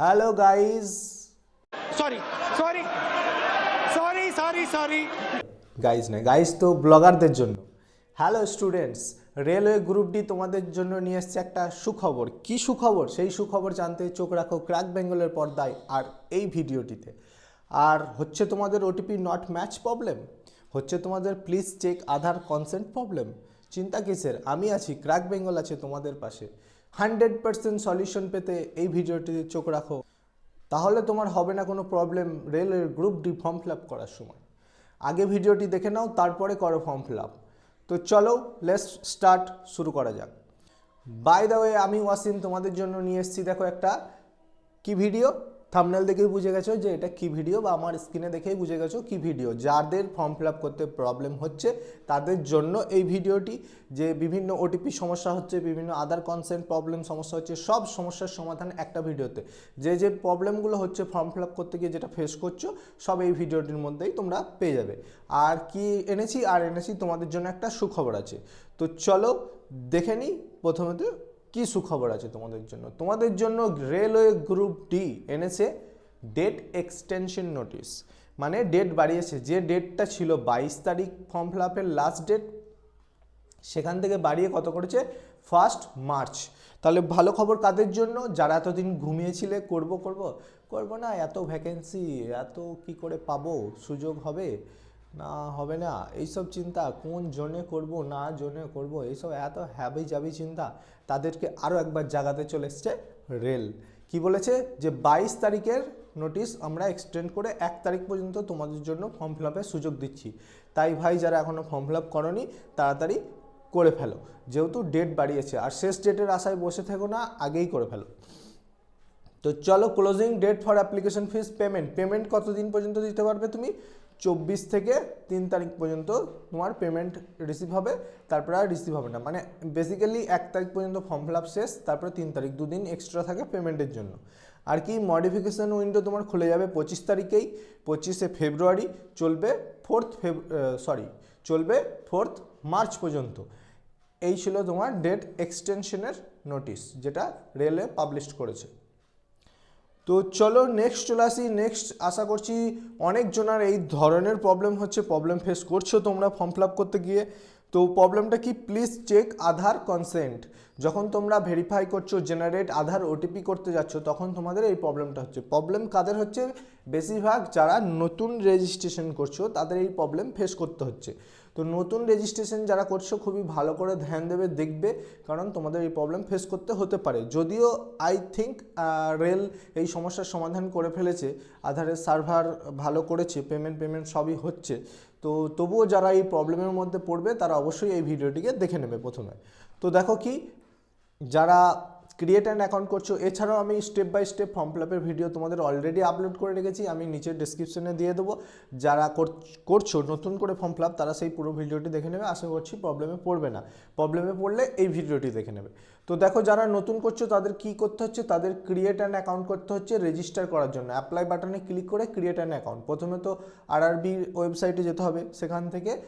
Hello guys sorry sorry. Sorry sorry sorry. Guys নয় guys তো ব্লগারদের জন্য। Hello students railway group D তোমাদের জন্য নিয়ে এসছে একটা সুখবর। কি সুখবর? সেই সুখবর জানতে চোখ রাখো ক্র্যাক বেঙ্গলের পর্দায় আর এই ভিডিওটিতে। আর হচ্ছে তোমাদের ওটিপি নট ম্যাচ প্রবলেম হচ্ছে তোমাদের please check Aadhaar consent problem চিন্তা কিসের? আমি আছি ক্র্যাক বেঙ্গল আছে তোমাদের পাশে। হান্ড্রেড পার্সেন্ট সলিউশন পেতে এই ভিডিওটিতে চোখ রাখো। তাহলে তোমার হবে না কোনো প্রবলেম রেলের গ্রুপ ডি ফর্ম ফিল করার সময়। আগে ভিডিওটি দেখে নাও, তারপরে করো ফর্ম ফিল তো চলো লেস স্টার্ট শুরু করা যাক। বাই দা ওয়ে আমি ওয়াসিম তোমাদের জন্য নিয়ে এসেছি, দেখো একটা কি ভিডিও? থামনেল দেখেই বুঝে গেছো যে এটা কি ভিডিও বা আমার স্ক্রিনে দেখেই বুঝে গেছো কি ভিডিও যাদের ফর্ম ফিল করতে প্রবলেম হচ্ছে, তাদের জন্য এই ভিডিওটি যে বিভিন্ন ওটিপি সমস্যা হচ্ছে, বিভিন্ন আদার কনসেন্ট প্রবলেম সমস্যা হচ্ছে, সব সমস্যার সমাধান একটা ভিডিওতে যে যে প্রবলেমগুলো হচ্ছে ফর্ম ফিল করতে গিয়ে যেটা ফেস করছ, সব এই ভিডিওটির মধ্যেই তোমরা পেয়ে যাবে। আর কি এনেছি, আর এনেছি তোমাদের জন্য একটা সুখবর আছে। তো চলো দেখে নিই প্রথমত কি সুখবর আছে তোমাদের জন্য? তোমাদের জন্য রেলওয়ে গ্রুপ ডি এনেছে ডেট এক্সটেনশন নোটিশ মানে ডেট বাড়িয়েছে। যে ডেটটা ছিল বাইশ তারিখ ফর্ম ফিল আপের লাস্ট ডেট সেখান থেকে বাড়িয়ে কত করেছে? ফার্স্ট মার্চ তাহলে ভালো খবর কাদের জন্য? যারা এতদিন ঘুমিয়েছিলে, করব করব? করব না, এত ভ্যাকেন্সি এত কি করে পাবো? সুযোগ হবে? না, হবে না। এইসব চিন্তা কোন জোনে করব, না জোনে করব, এইসব এত হ্যাবি যাবি চিন্তা তাদেরকে আরও একবার জাগাতে চলে এসছে রেল। কি বলেছে? যে বাইশ তারিখের নোটিশ আমরা এক্সটেন্ড করে এক তারিখ পর্যন্ত তোমাদের জন্য ফর্ম ফিল আপের সুযোগ দিচ্ছি। তাই ভাই, যারা এখনও ফর্ম ফিল আপ করনি, তাড়াতাড়ি করে ফেলো। যেহেতু ডেট বাড়িয়েছে, আর শেষ ডেটের আশায় বসে থেকো না, আগেই করে ফেলো। তো চলো closing date for application fees payment payment কতদিন পর্যন্ত দিতে পারবে তুমি? চব্বিশ থেকে তিন তারিখ পর্যন্ত তোমার পেমেন্ট রিসিভ হবে, তারপরে আর রিসিভ হবে না। মানে বেসিক্যালি এক তারিখ পর্যন্ত ফর্ম ফিল আপ শেষ, তারপরে তিন তারিখ, দুদিন এক্সট্রা থাকে পেমেন্টের জন্য। আর কি মডিফিকেশান উইন্ডো তোমার খুলে যাবে পঁচিশ তারিখেই, পঁচিশে ফেব্রুয়ারি চলবে ফোর্থ ফেব সরি চলবে ফোর্থ মার্চ পর্যন্ত। এই ছিল তোমার ডেট এক্সটেনশনের নোটিশ যেটা রেলওয়ে পাবলিশ করেছে। তো চলো নেক্সট চলে আসি। নেক্সট আশা করছি অনেকজনার এই ধরনের প্রবলেম হচ্ছে প্রবলেম ফেস করছ তোমরা ফর্ম ফিল আপ করতে গিয়ে। তো প্রবলেমটা কি? প্লিজ চেক আধার কনসেন্ট যখন তোমরা ভেরিফাই করছ জেনারেট আধার ওটিপি করতে যাচ্ছ, তখন তোমাদের এই প্রবলেমটা হচ্ছে। প্রবলেম কাদের হচ্ছে? বেশিরভাগ যারা নতুন রেজিস্ট্রেশন করছ, তাদের এই প্রবলেম ফেস করতে হচ্ছে। তো নতুন রেজিস্ট্রেশন যারা করছ, খুবই ভালো করে ধ্যান দেবে, দেখবে, কারণ তোমাদের এই প্রবলেম ফেস করতে হতে পারে। যদিও আই থিঙ্ক রেল এই সমস্যার সমাধান করে ফেলেছে আধারের সার্ভার ভালো করেছে পেমেন্ট পেমেন্ট সবই হচ্ছে। তো তবুও যারা এই প্রবলেমের মধ্যে পড়বে, তারা অবশ্যই এই ভিডিওটিকে দেখে নেবে প্রথমে। তো দেখো কি, যারা ক্রিয়েট অ্যান্ড অ্যাকাউন্ট করছ, এছাড়াও আমি step by step form fill আপের ভিডিও তোমাদের অলরেডি আপলোড করে রেখেছি, আমি নিচের ডিসক্রিপশনে দিয়ে দেবো। যারা কর- করছ, নতুন করে ফর্ম ফিল আপ তারা সেই পুরো ভিডিওটি দেখে নেবে, আশা করছি প্রবলেমে পড়বে না। প্রবলেমে পড়লে এই ভিডিওটি দেখে নেবে। তো দেখো, যারা নতুন করছ, তাদের কি করতে হচ্ছে? তাদের ক্রিয়েট অ্যান্ড অ্যাকাউন্ট করতে হচ্ছে রেজিস্টার করার জন্য। অ্যাপ্লাই বাটনে ক্লিক করে ক্রিয়েট অ্যান্ড অ্যাকাউন্ট প্রথমে তো আরআরবির ওয়েবসাইটে যেতে হবে, সেখান থেকে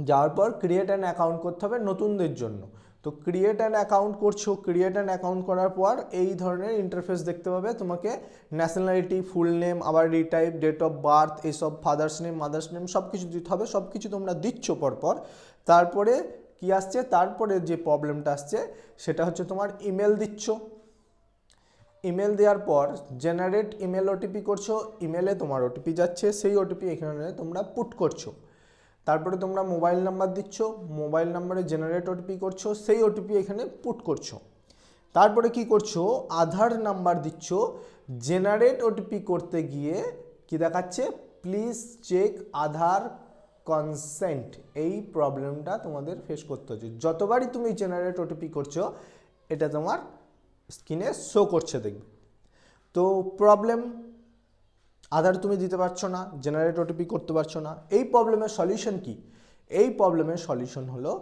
যাওয়ার পর ক্রিয়েট অ্যান অ্যাকাউন্ট করতে হবে নতুনদের জন্য। তো ক্রিয়েট অ্যান অ্যাকাউন্ট করছ ক্রিয়েট অ্যান অ্যাকাউন্ট করার পর এই ধরনের ইন্টারফেস দেখতে পাবে। তোমাকে ন্যাশনালিটি ফুল নেম আবার রিটাইপ ডেট অফ বার্থ এইসব ফাদার্স নেম মাদার্স নেম সব কিছু দিতে হবে। সব কিছু তোমরা দিচ্ছ পরপর। তারপরে কি আসছে? তারপরে যে প্রবলেমটা আসছে, সেটা হচ্ছে তোমার ইমেল দিচ্ছ। ইমেল দেওয়ার পর জেনারেট ইমেল ওটিপি করছ। ইমেলে তোমার ওটিপি যাচ্ছে। সেই ওটিপি এখানে তোমরা পুট করছ। তারপরে তোমরা মোবাইল নাম্বার দিচ্ছ, মোবাইল নাম্বারে জেনারেট ওটিপি করছ, সেই ওটিপি এখানে পুট করছ। তারপরে কি করছ? আধার নাম্বার দিচ্ছ। জেনারেট ওটিপি করতে গিয়ে কি দেখাচ্ছে? প্লিজ চেক আধার কনসেন্ট এই প্রবলেমটা তোমাদের ফেস করতে হচ্ছে। যতবারই তুমি জেনারেট ওটিপি করছ, এটা তোমার স্ক্রিনে শো করছে, দেখবে। তো প্রবলেম আধার তুমি দিতে পারছ না জেনারেট ওটিপি করতে পারছ না। এই প্রবলেমের সলিউশন কি? এই প্রবলেমের সলিউশন হলো,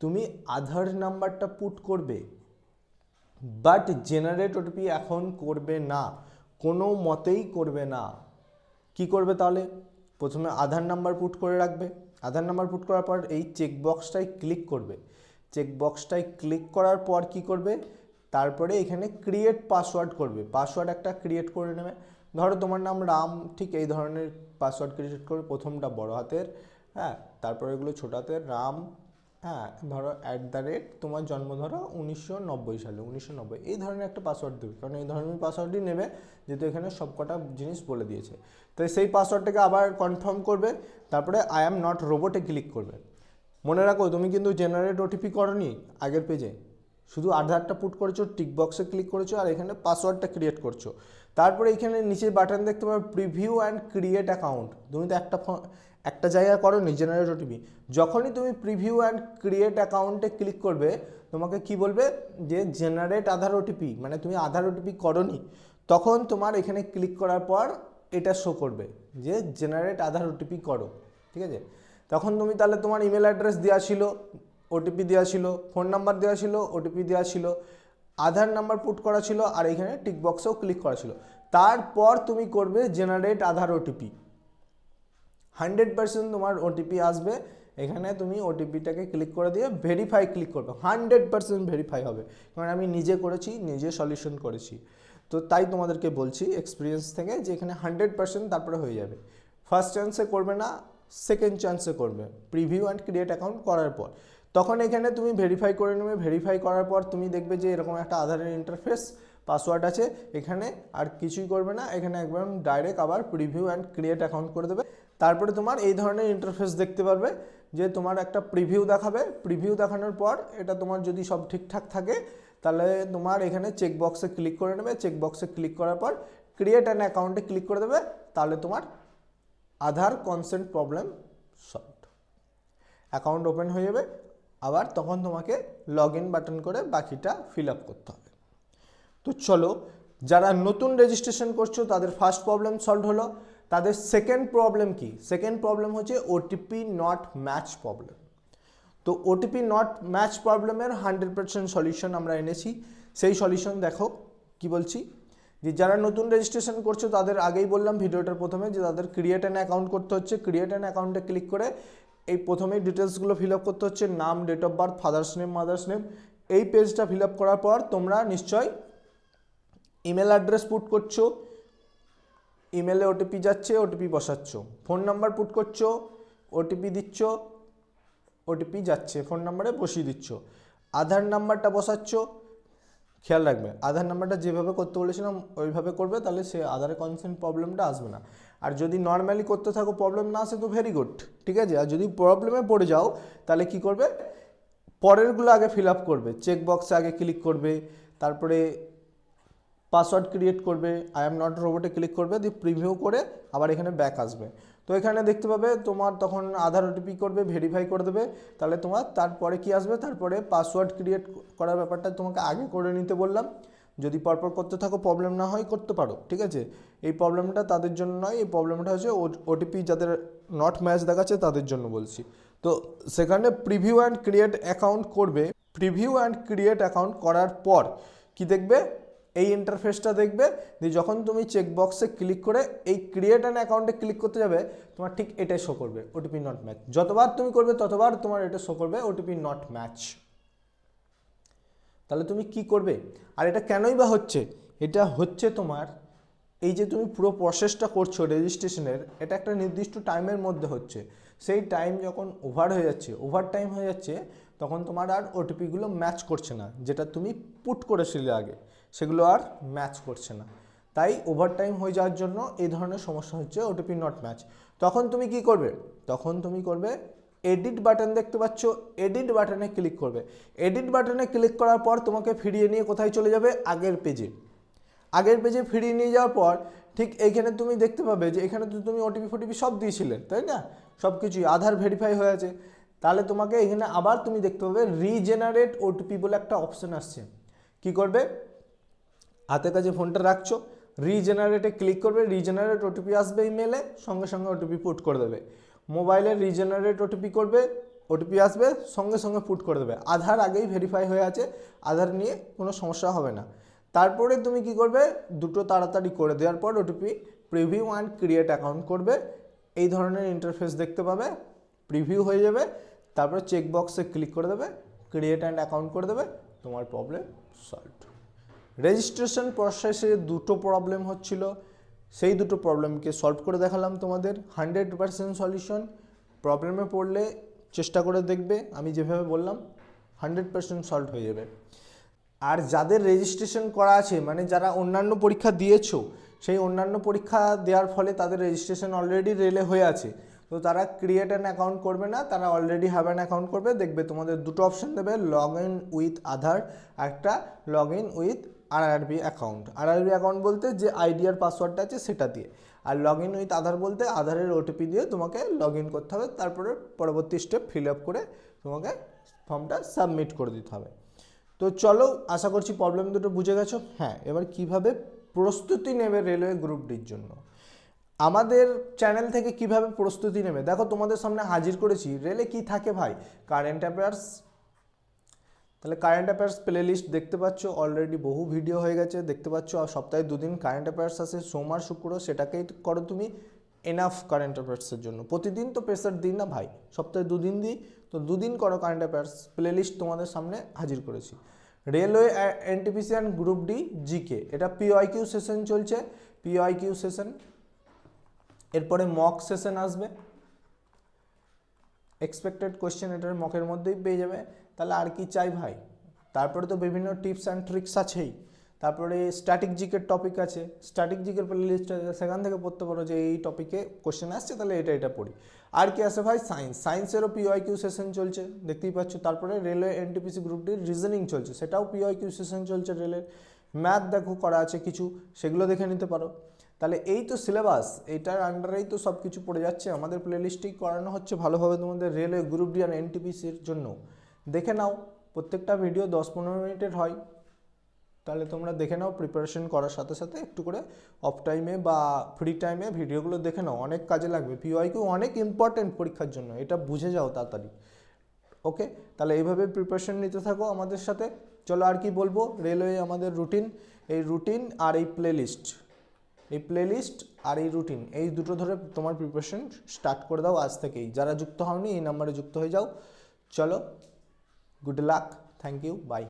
তুমি আধার নাম্বারটা পুট করবে বাট জেনারেট ওটিপি এখন করবে না, কোনো মতেই করবে না। কি করবে তাহলে? প্রথমে আধার নাম্বার পুট করে রাখবে। আধার নাম্বার পুট করার পর এই চেক বক্সটায় ক্লিক করবে। চেক বক্সটায় ক্লিক করার পর কি করবে? তারপরে এখানে ক্রিয়েট পাসওয়ার্ড করবে। পাসওয়ার্ড একটা ক্রিয়েট করে নেবে। ধরো তোমার নাম রাম, ঠিক এই ধরনের পাসওয়ার্ড ক্রিয়েট করবে প্রথমটা বড় হাতের হ্যাঁ তারপরে এগুলো ছোট হাতের, রাম হ্যাঁ ধরো অ্যাট দ্য রেট তোমার জন্ম ধরো উনিশশো নব্বই সালে, উনিশশো নব্বই। এই ধরনের একটা পাসওয়ার্ড দেবে কারণ এই ধরনের পাসওয়ার্ডই নেবে, যেহেতু এখানে সবকটা জিনিস বলে দিয়েছে। তাই সেই পাসওয়ার্ডটাকে আবার কনফার্ম করবে, তারপরে আই অ্যাম নট রোবটে ক্লিক করবে। মনে রাখো, তুমি কিন্তু জেনারেট ওটিপি করনি আগের পেজে শুধু আধারটা পুট করেছ টিক বক্সে ক্লিক করেছ আর এখানে পাসওয়ার্ডটা ক্রিয়েট করছ। তারপরে এখানে নিচে বাটন দেখতে পাবে প্রিভিউ অ্যান্ড ক্রিয়েট অ্যাকাউন্ট তুমি তো একটা একটা জায়গায় করো নি জেনারেট ওটিপি যখনই তুমি প্রিভিউ অ্যান্ড ক্রিয়েট অ্যাকাউন্টে ক্লিক করবে, তোমাকে কি বলবে? যে জেনারেট আধার ওটিপি মানে তুমি আধার ওটিপি করনি, তখন তোমার এখানে ক্লিক করার পর এটা শো করবে যে জেনারেট আধার ওটিপি করো, ঠিক আছে? তখন তুমি তাহলে তোমার ইমেল অ্যাড্রেস দেওয়া ছিল ওটিপি দেওয়া ছিল ফোন নাম্বার দেওয়া ছিল ওটিপি দেওয়া ছিল, আধার নাম্বার পুট করা ছিল, আর এখানে টিক বক্সেও ক্লিক করা ছিল। তারপর তুমি করবে generate Aadhaar OTP hundred percent তোমার ওটিপি আসবে, এখানে তুমি ওটিপিটাকে ক্লিক করে দিয়ে ভেরিফাই ক্লিক করবে। হান্ড্রেড পার্সেন্ট ভেরিফাই হবে। কারণ আমি নিজে করেছি, নিজে সলিউশন করেছি। তো তাই তোমাদেরকে বলছি এক্সপিরিয়েন্স থেকে যে এখানে হান্ড্রেড পার্সেন্ট তারপরে হয়ে যাবে। ফার্স্ট চান্সে করবে না সেকেন্ড চান্সে করবে। প্রিভিউ অ্যান্ড ক্রিয়েট অ্যাকাউন্ট করার পর। তখন এখানে তুমি ভেরিফাই করে নেবে। ভেরিফাই করার পর তুমি দেখবে যে এরকম একটা আধারের ইন্টারফেস পাসওয়ার্ড আছে। এখানে আর কিছুই করবে না। এখানে একবার ডাইরেক্ট আবার প্রিভিউ অ্যান্ড ক্রিয়েট অ্যাকাউন্ট করে দেবে। তারপরে তোমার এই ধরনের ইন্টারফেস দেখতে পারবে যে তোমার একটা প্রিভিউ দেখাবে। প্রিভিউ দেখানোর পর এটা তোমার যদি সব ঠিকঠাক থাকে, তাহলে তোমার এখানে চেক বক্সে ক্লিক করে নেবে। চেক বক্সে ক্লিক করার পর ক্রিয়েট অ্যান অ্যাকাউন্টে ক্লিক করে দেবে। তাহলে তোমার Aadhaar consent problem solve account open হয়ে যাবে। আবার তখন তোমাকে লগ ইন বাটন করে বাকিটা ফিল আপ করতে হবে। তো চলো, যারা নতুন রেজিস্ট্রেশন করছ, তাদের ফার্স্ট প্রবলেম সলভ হলো। তাদের সেকেন্ড প্রবলেম কি? সেকেন্ড প্রবলেম হচ্ছে ওটিপি নট ম্যাচ প্রবলেম তো ওটিপি নট ম্যাচ প্রবলেমের হান্ড্রেড পার্সেন্ট সলিউশন আমরা এনেছি। সেই সলিউশন দেখো কি বলছি? যে যারা নতুন রেজিস্ট্রেশন করছ, তাদের আগেই বললাম ভিডিওটার প্রথমে যে তাদের ক্রিয়েট অ্যান অ্যাকাউন্ট করতে হচ্ছে। ক্রিয়েট অ্যান অ্যাকাউন্টে ক্লিক করে এই প্রথমেই ডিটেলসগুলো ফিল আপ করতে হচ্ছে, নাম date of birth father's name mother's name এই পেজটা ফিল আপ করার পর তোমরা নিশ্চয় ইমেল অ্যাড্রেস পুট করছ ইমেলে ওটিপি যাচ্ছে ওটিপি বসাচ্ছ ফোন নাম্বার পুট করছ ওটিপি দিচ্ছ ওটিপি যাচ্ছে ফোন নাম্বারে বসিয়ে দিচ্ছ আধার নাম্বারটা বসাচ্ছ খেয়াল রাখবে। আধার নাম্বারটা যেভাবে করতে বলেছিলাম, ওইভাবে করবে, তাহলে সে আধারে কনসেন্ট প্রবলেমটা আসবে না। আর যদি নর্মালি করতে থাকো প্রবলেম না আসে তো ভেরি গুড ঠিক আছে? আর যদি প্রবলেমে পড়ে যাও, তাহলে কি করবে? পরেরগুলো আগে ফিল আপ করবে। চেক বক্সে আগে ক্লিক করবে, তারপরে পাসওয়ার্ড ক্রিয়েট করবে আই এম নট রোবটে ক্লিক করবে, দিয়ে প্রিভিউ করে আবার এখানে ব্যাক আসবে। তো এখানে দেখতে পাবে তোমার তখন আধার ওটিপি করবে ভেরিফাই করে দেবে। তাহলে তোমার তারপরে কি আসবে? তারপরে পাসওয়ার্ড ক্রিয়েট করার ব্যাপারটা তোমাকে আগে করে নিতে বললাম। যদি পরপর করতে থাকো প্রবলেম না হয় করতে পারো, ঠিক আছে? এই প্রবলেমটা তাদের জন্য নয়, এই প্রবলেমটা হচ্ছে ওটিপি যাদের নট ম্যাচ দেখাচ্ছে তাদের জন্য বলছি। তো সেখানে প্রিভিউ অ্যান্ড ক্রিয়েট অ্যাকাউন্ট করবে। প্রিভিউ অ্যান্ড ক্রিয়েট অ্যাকাউন্ট করার পর কি দেখবে? এই ইন্টারফেসটা দেখবে, দিয়ে যখন তুমি চেকবক্সে ক্লিক করে এই ক্রিয়েট অ্যান অ্যাকাউন্টে ক্লিক করতে যাবে, তোমার ঠিক এটাই শো করবে ওটিপি নট ম্যাচ যতবার তুমি করবে, ততবার তোমার এটা শো করবে ওটিপি নট ম্যাচ তাহলে তুমি কি করবে? আর এটা কেনই বা হচ্ছে? এটা হচ্ছে তোমার, এই যে তুমি পুরো প্রসেসটা করছ রেজিস্ট্রেশনের এটা একটা নির্দিষ্ট টাইমের মধ্যে হচ্ছে। সেই টাইম যখন ওভার হয়ে যাচ্ছে ওভার টাইম হয়ে যাচ্ছে, তখন তোমার আর ওটিপিগুলো ম্যাচ করছে না, যেটা তুমি পুট করেছিলে আগে। সেগুলো আর ম্যাচ করছে না। তাই ওভার টাইম হয়ে যাওয়ার জন্য এই ধরনের সমস্যা হচ্ছে ওটিপি নট ম্যাচ তখন তুমি কি করবে? তখন তুমি করবে এডিট বাটন দেখতে পাচ্ছ। এডিট বাটনে ক্লিক করবে। এডিট বাটনে ক্লিক করার পর তোমাকে ফিরিয়ে নিয়ে কোথায় চলে যাবে? আগের পেজে আগের পেজে ফিরিয়ে নিয়ে যাওয়ার পর ঠিক এইখানে তুমি দেখতে পাবে যে এখানে তো তুমি ওটিপি ফোটিপি সব দিয়েছিলে, তাই না? সব কিছুই আধার ভেরিফাই হয়ে আছে। তাহলে তোমাকে এখানে আবার তুমি দেখতে পাবে রিজেনারেট ওটিপি বলে একটা অপশন আসছে। কি করবে? হাতের কাছে ফোনটা রাখছো রিজেনারেটে ক্লিক করবে রিজেনারেট ওটিপি আসবে ইমেলে সঙ্গে সঙ্গে ওটিপি পুট করে দেবে। মোবাইলে রিজেনারেট ওটিপি করবে ওটিপি আসবে, সঙ্গে সঙ্গে পুট করে দেবে। আধার আগেই ভেরিফাই হয়ে আছে, আধার নিয়ে কোনো সমস্যা হবে না। তারপরে তুমি কি করবে, দুটো তাড়াতাড়ি করে দেওয়ার পর OTP preview and create account করবে। এই ধরনের ইন্টারফেস দেখতে পাবে প্রিভিউ হয়ে যাবে, তারপরে চেক বক্সে ক্লিক করে দেবে ক্রিয়েট অ্যান্ড অ্যাকাউন্ট করে দেবে, তোমার প্রবলেম সলভ রেজিস্ট্রেশন প্রসেসে দুটো প্রবলেম হচ্ছিল। সেই দুটো প্রবলেমকে সলভ করে দেখালাম তোমাদের। হান্ড্রেড পার্সেন্ট সলিউশন প্রবলেমে পড়লে চেষ্টা করে দেখবে, আমি যেভাবে বললাম হান্ড্রেড পার্সেন্ট সলভ হয়ে যাবে। আর যাদের রেজিস্ট্রেশন করা আছে মানে যারা অন্যান্য পরীক্ষা দিয়েছ, সেই অন্যান্য পরীক্ষা দেওয়ার ফলে তাদের রেজিস্ট্রেশন অলরেডি রেলে হয়ে আছে। তো তারা ক্রিয়েট অ্যান অ্যাকাউন্ট করবে না, তারা অলরেডি হ্যাভ অ্যান অ্যাকাউন্ট করবে। দেখবে তোমাদের দুটো অপশন দেবে লগ ইন উইথ আধার, একটা log in with RRB account RRB account বলতে যে আইডি আর পাসওয়ার্ডটা আছে সেটা দিয়ে। আর লগ ইন উইথ আধার বলতে আধারের ওটিপি দিয়ে তোমাকে লগ ইন করতে হবে, তারপরে পরবর্তী স্টেপ ফিল আপ করে তোমাকে ফর্মটা সাবমিট করে দিতে হবে। তো চলো, আশা করছি প্রবলেম দুটো বুঝে গেছো। হ্যাঁ এবার কীভাবে প্রস্তুতি নেবে রেলওয়ে গ্রুপ ডির জন্য? আমাদের চ্যানেল থেকে কীভাবে প্রস্তুতি নেবে? দেখো তোমাদের সামনে হাজির করেছি। রেলে কি থাকে ভাই? কারেন্ট অ্যাফেয়ার্স তাহলে কারেন্ট অ্যাফেয়ার্স প্লে লিস্ট দেখতে পাচ্ছ অলরেডি বহু ভিডিও হয়ে গেছে, দেখতে পাচ্ছ, আর সপ্তাহে দুদিন কারেন্ট অ্যাফেয়ার্স আসে সোমবার, শুক্র, সেটাকেই করো তুমি এনাফ কারেন্ট অ্যাফেয়ার্সের জন্য। প্রতিদিন তো প্রেসার দিই না ভাই, সপ্তাহে দুদিন দিই, তো দুদিন করো কারেন্ট অ্যাফেয়ার্স প্লে লিস্ট তোমাদের সামনে হাজির করেছি। Railway NTPC and group D GK এটা পিওয়াই কিউ সেশন চলছে পিওয়াই কিউ সেশন এরপরে মক সেশন আসবে। এক্সপেক্টেড কোয়েশ্চেন এটার মকের মধ্যেই পেয়ে যাবে। তাহলে আর কি চাই ভাই? তারপরে তো বিভিন্ন টিপস অ্যান্ড ট্রিক্স আছেই। তারপরে স্ট্যাটিক জিকের টপিক আছে। স্ট্যাটিক জিকের প্লে লিস্ট আছে সেখান থেকে পড়তে পারো যে এই টপিকে কোশ্চেন আসছে, তাহলে এটা এটা পড়ি। আর কি আছে ভাই? সায়েন্স সায়েন্সেরও পিওয়াই কিউ সেশন চলছে, দেখতেই পাচ্ছ। তারপরে রেলওয়ে এনটিপিসি গ্রুপটির রিজনিং চলছে। সেটাও পিওয়াই কিউ সেশন চলছে রেলের ম্যাথ দেখো করা আছে কিছু, সেগুলো দেখে নিতে পারো। তাহলে এই তো সিলেবাস এইটার আন্ডারেই তো সব কিছু পড়ে যাচ্ছে। আমাদের প্লেলিস্টেই করানো হচ্ছে ভালোভাবে তোমাদের রেলওয়ে গ্রুপ ডি আর এনটিপিসির জন্য। দেখে নাও, প্রত্যেকটা ভিডিও দশ পনেরো মিনিটের হয়। তাহলে তোমরা দেখে নাও প্রিপারেশন করার সাথে সাথে একটু করে অফ টাইমে বা ফ্রি টাইমে ভিডিওগুলো দেখে নাও। অনেক কাজে লাগবে। পিওয়াইকিউ অনেক ইম্পর্টেন্ট পরীক্ষার জন্য, এটা বুঝে যাও তাড়াতাড়ি। ওকে তাহলে এইভাবে প্রিপারেশন নিতে থাকো আমাদের সাথে। চলো আর কি বলব? রেলওয়ে আমাদের রুটিন এই রুটিন আর এই প্লেলিস্ট এই প্লেলিস্ট আর এই রুটিন এই দুটো ধরে তোমার প্রিপারেশন স্টার্ট করে দাও আজ থেকেই। যারা যুক্ত হওনি, এই নাম্বারে যুক্ত হয়ে যাও। চলো good luck thank you bye